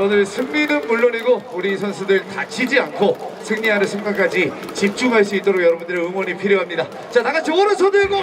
오늘 승리는 물론이고 우리 선수들 다치지 않고 승리하는 순간까지 집중할 수 있도록 여러분들의 응원이 필요합니다. 자, 다 같이 오른손 들고